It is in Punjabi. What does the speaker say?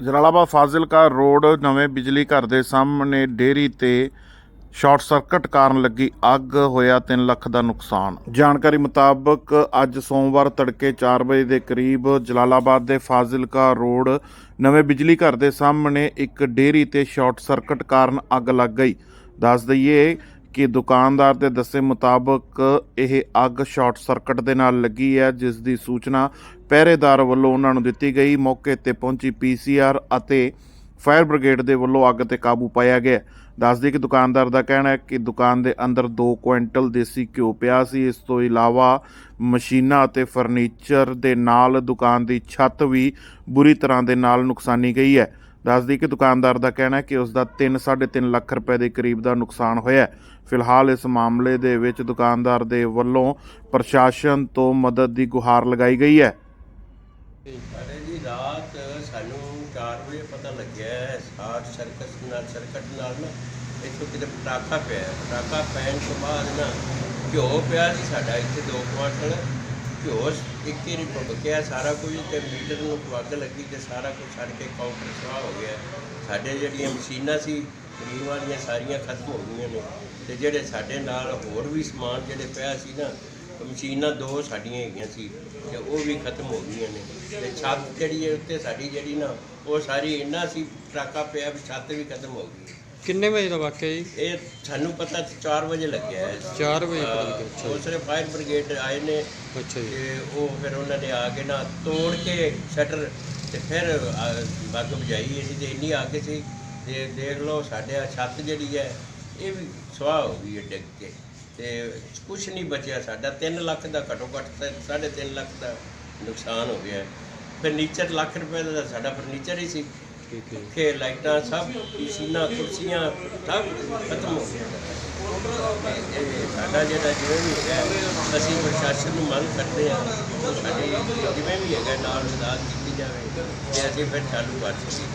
ਜਲਾਲਾਬਾਦ ਫਾਜ਼ਿਲਕਾ ਰੋਡ ਨਵੇਂ ਬਿਜਲੀ ਘਰ ਦੇ ਸਾਹਮਣੇ ਡੇਅਰੀ ਤੇ ਸ਼ਾਰਟ ਸਰਕਟ ਕਾਰਨ ਲੱਗੀ ਅੱਗ, ਹੋਇਆ 3 ਲੱਖ ਦਾ ਨੁਕਸਾਨ। ਜਾਣਕਾਰੀ ਮੁਤਾਬਕ ਅੱਜ ਸੋਮਵਾਰ ਤੜਕੇ 4 ਵਜੇ ਦੇ ਕਰੀਬ ਜਲਾਲਾਬਾਦ ਦੇ ਫਾਜ਼ਿਲਕਾ ਰੋਡ ਨਵੇਂ ਬਿਜਲੀ ਘਰ ਦੇ ਸਾਹਮਣੇ ਇੱਕ ਡੇਅਰੀ ਤੇ ਸ਼ਾਰਟ ਸਰਕਟ ਕਾਰਨ ਅੱਗ ਲੱਗ ਗਈ। ਦੱਸ ਦਈਏ ਕਿ ਦੁਕਾਨਦਾਰ ਦੇ ਦੱਸੇ ਮੁਤਾਬਕ ਇਹ ਅੱਗ ਸ਼ਾਰਟ ਸਰਕਟ ਦੇ ਨਾਲ ਲੱਗੀ ਹੈ, ਜਿਸ ਦੀ ਸੂਚਨਾ ਪਹਿਰੇਦਾਰ ਵੱਲੋਂ ਉਹਨਾਂ ਨੂੰ ਦਿੱਤੀ ਗਈ। ਮੌਕੇ ਤੇ ਪਹੁੰਚੀ ਪੀਸੀਆਰ ਅਤੇ ਫਾਇਰ ਬ੍ਰਿਗੇਡ ਦੇ ਵੱਲੋਂ ਅੱਗ ਤੇ ਕਾਬੂ ਪਾਇਆ ਗਿਆ। ਦੱਸਦੀ ਕਿ ਦੁਕਾਨਦਾਰ ਦਾ ਕਹਿਣਾ ਹੈ ਕਿ ਦੁਕਾਨ ਦੇ ਅੰਦਰ 2 ਕੁਇੰਟਲ ਦੇਸੀ ਘਿਓ ਪਿਆ ਸੀ। ਇਸ ਤੋਂ ਇਲਾਵਾ ਮਸ਼ੀਨਾਂ ਅਤੇ ਫਰਨੀਚਰ ਦੇ ਨਾਲ ਦੁਕਾਨ ਦੀ ਛੱਤ ਵੀ ਬੁਰੀ ਤਰ੍ਹਾਂ ਦੇ ਨਾਲ ਨੁਕਸਾਨੀ ਗਈ ਹੈ। ਦੱਸਦੀ ਕਿ ਦੁਕਾਨਦਾਰ ਦਾ ਕਹਿਣਾ ਹੈ ਕਿ ਉਸ ਦਾ 3 3.5 ਲੱਖ ਰੁਪਏ ਦੇ ਕਰੀਬ ਦਾ ਨੁਕਸਾਨ ਹੋਇਆ ਹੈ। ਫਿਲਹਾਲ ਇਸ ਮਾਮਲੇ ਦੇ ਵਿੱਚ ਦੁਕਾਨਦਾਰ ਦੇ ਵੱਲੋਂ ਪ੍ਰਸ਼ਾਸਨ ਤੋਂ ਮਦਦ ਦੀ ਗੁਹਾਰ ਲਗਾਈ ਗਈ ਹੈ ਅਰੇ ਜੀ, ਰਾਤ ਸਾਨੂੰ 4 ਵਜੇ ਪਤਾ ਲੱਗਿਆ ਹੈ ਸ਼ਾਰਟ ਸਰਕਟ ਨਾਲ ਸਰਕਟ ਨਾਲ ਨਾ ਇੱਥੋਂ ਕਿਤੇ ਪਟਾਕਾ ਪਿਆ ਹੈ। ਪਟਾਕਾ ਪੈਣ ਤੋਂ ਬਾਅਦ ਨਾ ਘਿਓ ਪਿਆ ਸੀ ਸਾਡਾ, ਇੱਥੇ ਦੋ ਕੁਆਂਟਲ ਘਿਓ ਇੱਕ ਹੀ ਬਕਿਆ ਸਾਰਾ ਕੁਝ ਤੇ ਮੀਟਰ ਨੂੰ ਅੱਗ ਲੱਗੀ ਤੇ ਸਾਰਾ ਕੁਝ ਛੱਡ ਕੇ ਕਾਊਂਟਰ ਸਵਾਹ ਹੋ ਗਿਆ। ਸਾਡੇ ਜਿਹੜੀਆਂ ਮਸ਼ੀਨਾਂ ਸੀ ਕਰੀਮ ਵਾਲੀਆਂ ਸਾਰੀਆਂ ਖਤਮ ਹੋ ਗਈਆਂ ਨੇ। ਤੇ ਜਿਹੜੇ ਸਾਡੇ ਨਾਲ ਹੋਰ ਵੀ ਸਮਾਨ ਜਿਹੜੇ ਪਿਆ ਸੀ ਨਾ ਮਸ਼ੀਨਾਂ ਦੋ ਸਾਡੀਆਂ ਹੈਗੀਆਂ ਸੀ ਤੇ ਉਹ ਵੀ ਖਤਮ ਹੋ ਗਈਆਂ ਨੇ। ਤੇ ਛੱਤ ਜਿਹੜੀ ਹੈ ਉੱਤੇ ਸਾਡੀ ਜਿਹੜੀ ਨਾ, ਉਹ ਸਾਰੀ ਇੰਨਾ ਸੀ, ਟਰਾਕਾ ਪਿਆ ਵੀ ਛੱਤ ਵੀ ਖਤਮ ਹੋ ਗਈ। ਕਿੰਨੇ ਵਜੇ ਦਾ ਵਾਕਿਆ ਜੀ? ਇਹ ਸਾਨੂੰ ਪਤਾ 4 ਵਜੇ ਲੱਗਿਆ ਹੈ। 4 ਵਜੇ ਪਤਾ ਲੱਗਿਆ ਅੱਛਾ ਦੂਸਰੇ ਫਾਇਰ ਬ੍ਰਿਗੇਡ ਆਏ ਨੇ ਅੱਛਾ ਜੀ। ਤੇ ਉਹ ਫਿਰ ਉਹਨਾਂ ਨੇ ਆ ਕੇ ਨਾ ਤੋੜ ਕੇ ਸ਼ਟਰ ਤੇ ਫਿਰ ਬੱਗ ਬੁਝਾਈ ਅਸੀਂ ਤੇ ਇੰਨੀ ਅੱਗ ਸੀ ਤੇ ਦੇਖ ਲਓ ਸਾਡੇ ਆਹ ਛੱਤ ਜਿਹੜੀ ਹੈ ਇਹ ਵੀ ਸੁਆਹ ਹੋ ਗਈ ਹੈ ਡਿੱਗ ਕੇ। ਤੇ ਕੁਝ ਨਹੀਂ ਬਚਿਆ ਸਾਡਾ 3 ਲੱਖ ਦਾ ਘਟੋ ਘੱਟ ਤੇ ਸਾਢੇ ਤਿੰਨ ਲੱਖ ਦਾ ਨੁਕਸਾਨ ਹੋ ਗਿਆ। ਫਰਨੀਚਰ ਲੱਖ ਰੁਪਏ ਦਾ ਸਾਡਾ ਫਰਨੀਚਰ ਹੀ ਸੀ। ਠੀਕ ਲਾਈਟਾਂ ਸਭ, ਮਸ਼ੀਨਾਂ, ਕੁਰਸੀਆਂ ਸਭ ਖਤਮ ਹੋ ਗਿਆ ਇਹ ਸਾਡਾ ਜਿਹੜਾ ਜਿਵੇਂ ਵੀ ਹੈਗਾ, ਅਸੀਂ ਪ੍ਰਸ਼ਾਸਨ ਨੂੰ ਮੰਗ ਕਰਦੇ ਹਾਂ ਕਿ ਸਾਡੀ ਜਿਵੇਂ ਵੀ ਹੈਗਾ, ਨਾਲ ਮਦਦ ਕੀਤੀ ਜਾਵੇ ਤੇ ਅਸੀਂ ਫਿਰ ਚਾਲੂ ਕਰ ਸਕੀਏ।